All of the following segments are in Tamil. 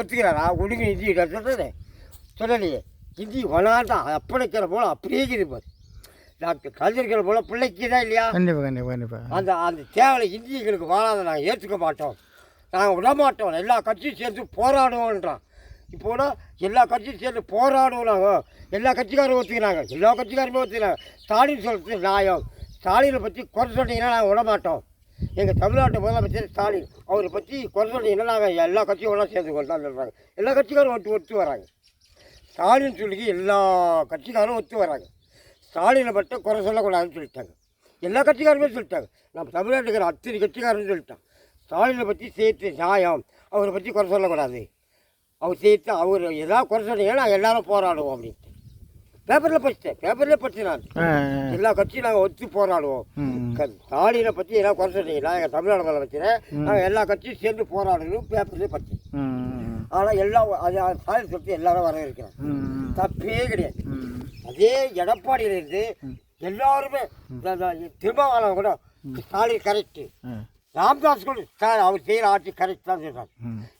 ஒத்துக்கிறாரா ஒடுங்க இந்தி சொல்கிறேன் சொல்லலையே. இந்தி வனாதான் அப்படிக்கிற போல அப்படியே இருக்குது பாரு. டாக்டர் கலைஞர்கள் போல பிள்ளைக்கு தான் இல்லையா? கண்டிப்பாக கண்டிப்பாக கண்டிப்பாக அந்த அந்த தேவை இந்தி எங்களுக்கு வாழாத நாங்கள் ஏற்றுக்க மாட்டோம். நாங்கள் விட மாட்டோம் எல்லா கட்சியும் சேர்ந்து போராடுவோன்றான். இப்போ கூட எல்லா கட்சியும் சேர்ந்து போராடுவோம் நாங்கள் எல்லா கட்சிக்காரும் ஒத்துக்கிறாங்க. எல்லா கட்சிக்காருமே ஒத்துக்கிறாங்க. ஸ்டாலின் சொல்கிறது நியாயம். ஸ்டாலினை பற்றி குறை சொன்னீங்கன்னா நாங்கள் விட மாட்டோம் எங்கள் தமிழ்நாட்டு முதலமைச்சர் ஸ்டாலின் அவரை பற்றி குறை சொன்னீங்கன்னா நாங்கள் எல்லா கட்சியும் ஒன்றா சேர்ந்து கொண்டாந்து சொல்கிறாங்க எல்லா கட்சிக்காரும் ஒத்து ஒத்து வராங்க. ஸ்டாலின் சொல்லி எல்லா கட்சிக்காரும் ஒத்து வராங்க. ஸ்டாலினை மட்டும் குறை சொல்லக்கூடாதுன்னு சொல்லிட்டாங்க. எல்லா கட்சிக்காருமே சொல்லிட்டாங்க. நம்ம தமிழ்நாட்டுக்கிற அத்தனை கட்சிக்காரன்னு சொல்லிட்டான் ஸ்டாலினை பற்றி சேர்த்து நியாயம். அவரை பற்றி குறை சொல்லக்கூடாது. அவர் சேர்த்து அவர் எதாவது குறை சொன்னீங்கன்னா நாங்கள் எல்லோரும் போராடுவோம் அப்படின்னு. பேப்பரில் படிச்சிட்டேன் பேப்பர்லேயே படிச்சு நான். எல்லா கட்சியும் நாங்கள் ஒத்து போராடுவோம். ஸ்டாலினை பற்றி எதாவது குறை சொன்னீங்கன்னா எங்கள் தமிழ்நாடு முதலமைச்சரை. நாங்கள் எல்லா கட்சியும் சேர்ந்து போராடணும் பேப்பர்லேயே படித்தேன் ஆனால் எல்லாம் அது ஸ்டாலின் சொல்லிட்டு எல்லாரும் வரவேற்கிறோம். ம் தப்பே கிடையாது. அதே எடப்பாடியிலேருந்து எல்லாருமே திருமாவளவன் கூட ஸ்டாலின் கரெக்டு ராம்தாஸ் கூட சார் அவர் செய்கிற ஆட்சி கரெக்ட் தான் சொல்கிறார்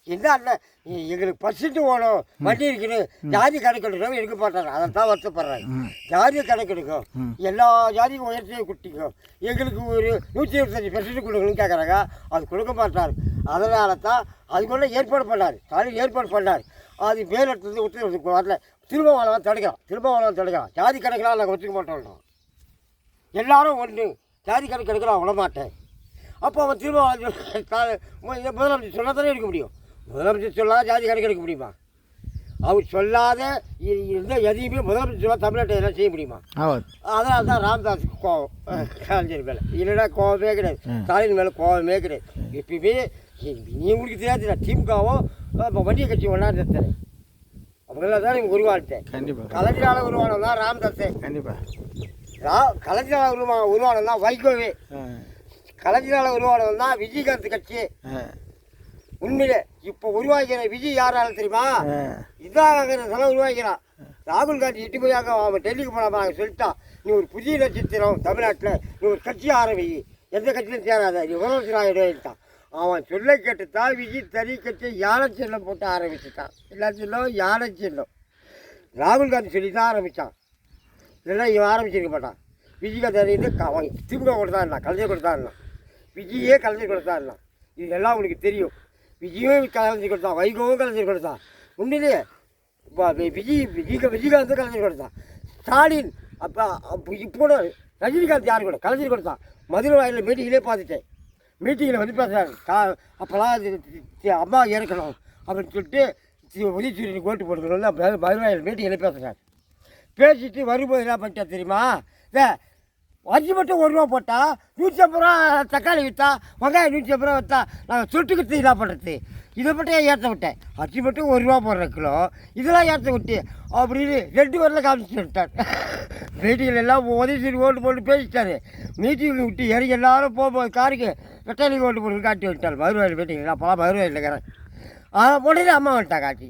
என்ன எ- எங்களுக்கு பசிட்டு ஓடும் வண்டி இருக்குது. ஜாதி கணக்கெடுக்கணும் எடுக்க மாட்டாங்க. அதை தான் வருத்தப்படுறாங்க. ஜாதி கணக்கெடுக்கும். எல்லா ஜாதிக்கும் உயர்த்தியை குட்டிக்கும். எங்களுக்கு ஒரு நூற்றி இருபத்தஞ்சி பெர்சன்ட் கொடுக்கணும்னு கேட்குறாங்க அது கொடுக்க மாட்டார். அதனால தான் அதுக்குள்ளே ஏற்பாடு பண்ணார். ஸ்டாலின் ஏற்பாடு பண்ணார். அது மேலிடத்துலேருந்து உத்தரவு வரல. திருமாவளவன் தடுக்கலாம் திருமாவளவன் தடுக்கலாம் ஜாதி கணக்கெல்லாம் நாங்கள் ஒத்துக்க மாட்டோம். எல்லாரும் ஒன்று ஜாதி கணக்கு எடுக்கலாம் விட மாட்டேன் அப்போ அவன் திரும்ப முதலமைச்சர் சொன்னா தானே எடுக்க முடியும். முதலமைச்சர் சொல்லாத ஜாதி கணக்கு எடுக்க முடியுமா? அவர் சொல்லாத இருந்த எதையுமே முதலமைச்சர் சொல்லாத தமிழ்நாட்டை எல்லாம் செய்ய முடியுமா? அதனால தான் ராமதாஸுக்கு கோவம் கலைஞர் மேலே. இல்லைன்னா கோவமே கிடையாது. ஸ்டாலின் மேலே கோவமே கிடையாது. எப்பயுமே நீ உங்களுக்கு தெரியாது. திமுகவும் இப்போ வண்டிய கட்சி ஒன்றா நிறுத்துறேன். அவங்களாம் தான் நீங்கள் உருவாட்டேன் கண்டிப்பாக கலைஞரால் உருவானம் தான் ராமதாஸே. கண்டிப்பாக ரா கலைஞரால் உருவா உருவானம் தான் வைகோவே. கலைஞரால் உருவானவன் தான் விஜயகாந்த் கட்சி. உண்மையிலே இப்போ உருவாக்கிற விஜய் யாரால தெரியுமா? ஆ. இதாக உருவாக்கிறான் ராகுல் காந்தி இட்டு போய் அங்கே அவன் டெல்லிக்கு போனாமா சொல்லிட்டான் நீ ஒரு புதிய நட்சத்திரம் தமிழ்நாட்டில் நீ ஒரு கட்சி ஆரம்பி. எந்த கட்சியிலும் சேராத நீ ஆகிடுவான் அவன் சொல்ல கேட்டுத்தான் விஜய் தனி கட்சி யானை சின்னம் போட்டு ஆரம்பிச்சுட்டான். எல்லா சின்னம் யானை சின்னம் ராகுல் காந்தி சொல்லி தான் ஆரம்பித்தான் இல்லைன்னா இவன் ஆரம்பிச்சிருக்க மாட்டான். விஜயகாந்த் அவன் திமுக கொடுத்தா இருந்தான் கலைஞர் கொடுத்தா இருந்தான். விஜயே கலைஞர் கொடுத்தாருலாம் இது எல்லாம். உனக்கு தெரியும். விஜயும் கலைஞர் கொடுத்தான் வைகோவும் கலைஞர் கொடுத்தான் உண்மையிலேயே இப்போ விஜய் விஜய் விஜயகாந்தும் கலைஞர் கொடுத்தான் ஸ்டாலின் அப்போ அப்போ இப்போ ரஜினிகாந்த் யார் கூட? கலைஞர் கொடுத்தான் மதுரை வாயிலில் மீட்டிங்கிலே பார்த்துட்டேன். மீட்டிங்கில் வந்து பேசுகிறாரு கா அப்போலாம் அம்மா இறக்கணும் அப்படின்னு சொல்லிட்டு தி- உதயசூரியனுக்கு ஓட்டு போட்டுக்கணும்னு மதுரை வாயில் மீட்டிங்கில் பேசுகிறார் பேசிட்டு வரும்போது என்ன பண்ணிட்டா தெரியுமா? இந்த அரிசி மட்டும் ஒரு ரூபா போட்டால் நூற்றி ஐம்பது ரூபா தக்காளி விற்றா வெங்காயம் நூற்றி ஐம்பது ரூபா விற்றா நாங்கள் சுட்டுக்கிட்டு என்ன பண்ணுறது இதை மட்டும் ஏற்ற விட்டேன்? அரிசி மட்டும் ஒரு ரூபா போடுற கிலோ இதெல்லாம் ஏற்ற விட்டு அப்படின்னு ரெண்டு வரல காமிச்சு விட்டார் மீட்டிங்கில் எல்லாம் உதவி செய்து ஓட்டு போட்டு பேசிட்டாரு. மீட்டிங்கில் விட்டு இறங்கி எல்லாரும் போகும்போது காருக்கு வெட்டாளி ஓட்டு போட்டு காட்டி விட்டார் மதுரை மீட்டிங் நான் பல மதுரை இருக்கிறேன். ஆ உடனே அம்மா வந்துட்டா காட்டி